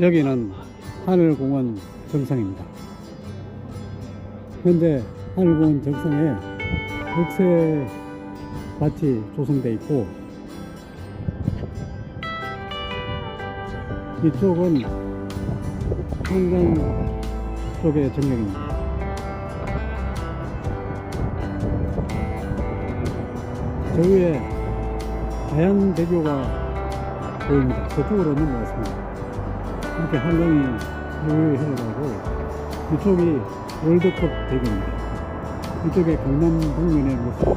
여기는 하늘공원 정상입니다. 현재 하늘공원 정상에 녹색 밭이 조성되어 있고 이쪽은 한강 쪽의 전경입니다. 저 위에 자연 대교가 보입니다. 저쪽으로 넘어갔습니다. 이렇게 한강이 유유히 흘러가고 이쪽이 월드컵 대교입니다. 이쪽에 강남 방면의 모습